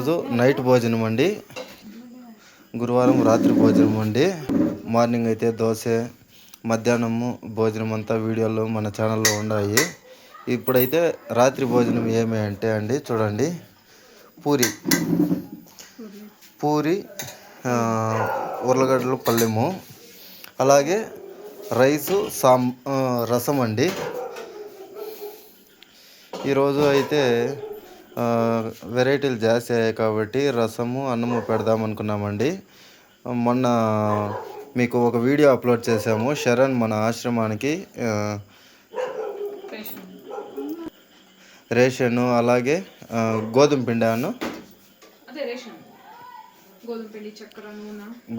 ఈరోజు నైట్ భోజనం అండి. గురువారం రాత్రి భోజనం అండి. మార్నింగ్ అయితే దోశ మధ్యాహ్నము భోజనం అంతా వీడియోలు మన ఛానల్లో ఉన్నాయి. ఇప్పుడైతే రాత్రి భోజనం ఏమి అంటే అండి చూడండి. పూరి. పూరి ఉర్లగడ్డలు పల్లెము అలాగే రైసు సాం రసం అండి. ఈరోజు అయితే వెరైటీలు జాస్తి అయ్యాయి కాబట్టి రసము అన్నము పెడదాం అనుకున్నామండి. మొన్న మీకు ఒక వీడియో అప్లోడ్ చేసాము శరణ్ మన ఆశ్రమానికి రేషను అలాగే గోధుమ పిండి అను అదే రేషన్.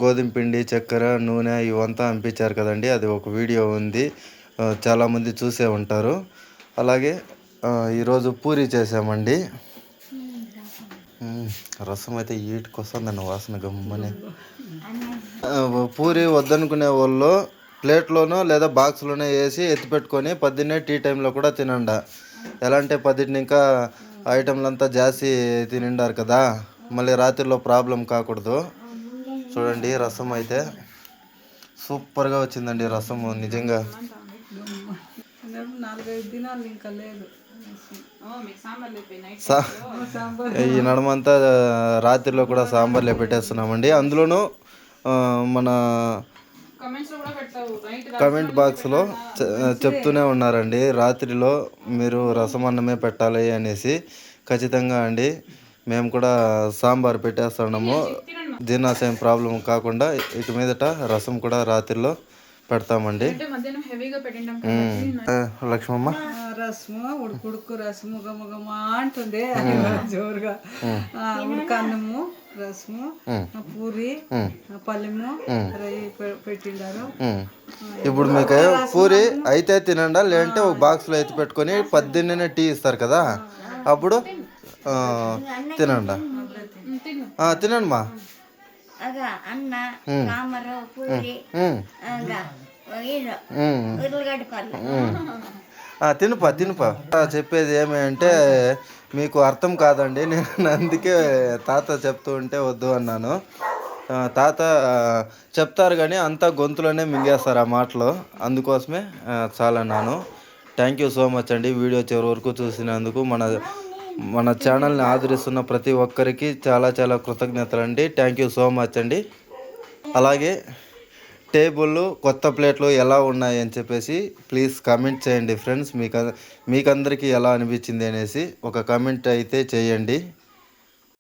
గోధుమ పిండి చక్కెర నూనె. ఇవంతా పంపించారు కదండి. అది ఒక వీడియో ఉంది. చాలామంది చూసే ఉంటారు. అలాగే ఈరోజు పూరి చేసామండి. రసం అయితే ఈటుకు వస్తుందండి వాసన గమ్మని. పూరి వద్దనుకునే వాళ్ళు ప్లేట్లోనో లేదా బాక్స్లోనే వేసి ఎత్తిపెట్టుకొని పొద్దున్నే టీ టైంలో కూడా తినండి. ఎలా అంటే పొద్దున్న ఇంకా ఐటెంలంతా జాస్తి తినిండారు కదా. మళ్ళీ రాత్రిలో ప్రాబ్లం కాకూడదు. చూడండి రసం అయితే సూపర్గా వచ్చిందండి రసము నిజంగా. నాలుగైదు దినాలు ఇంకా లేదు. ఈ నడమంతా రాత్రిలో కూడా సాంబార్లే పెట్టేస్తున్నామండి. అందులోనూ మన కమెంట్ బాక్స్లో చెప్తూనే ఉన్నారండి. రాత్రిలో మీరు రసం అన్నమే పెట్టాలి అనేసి ఖచ్చితంగా అండి. మేము కూడా సాంబార్ పెట్టేస్తున్నాము. జీర్ణాశయం ప్రాబ్లం కాకుండా ఇక మీదట రసం కూడా రాత్రిలో పెడతామండి. లక్ష్మమ్మ. రసము ఉడుకుడుకు రసము గమగమా అంటుంది జోరుగా. ఉడకన్నము రసము పూరి పల్లెము పెట్టిండారు. ఇప్పుడు మీకు పూరి అయితే తినండా? లేదంటే ఒక బాక్స్లో అయితే పెట్టుకొని పద్దెనిమిది టీ ఇస్తారు కదా? అప్పుడు తినండా? తినండి మా అన్న ఉర్లగడ్డ పళ్ళు. తినుపా తినుపా. చెప్పేది ఏమి అంటే మీకు అర్థం కాదండి నేను అందుకే తాత చెప్తూ ఉంటే వద్దు అన్నాను. తాత చెప్తారు కానీ అంతా గొంతులోనే మింగేస్తారు ఆ మాటలు. అందుకోసమే చాలన్నాను థ్యాంక్ యూ సో మచ్ అండి. వీడియో చివరి వరకు చూసినందుకు మన మన ఛానల్ని ఆదరిస్తున్న ప్రతి ఒక్కరికి చాలా చాలా కృతజ్ఞతలు అండి థ్యాంక్ యూ సో మచ్ అండి. అలాగే టేబుల్ కొత్త ప్లేట్లు ఎలా ఉన్నాయి అని చెప్పేసి ప్లీజ్ కమెంట్ చేయండి ఫ్రెండ్స్. మీకు మీకందరికీ ఎలా అనిపించింది అనేసి ఒక కమెంట్ అయితే చేయండి.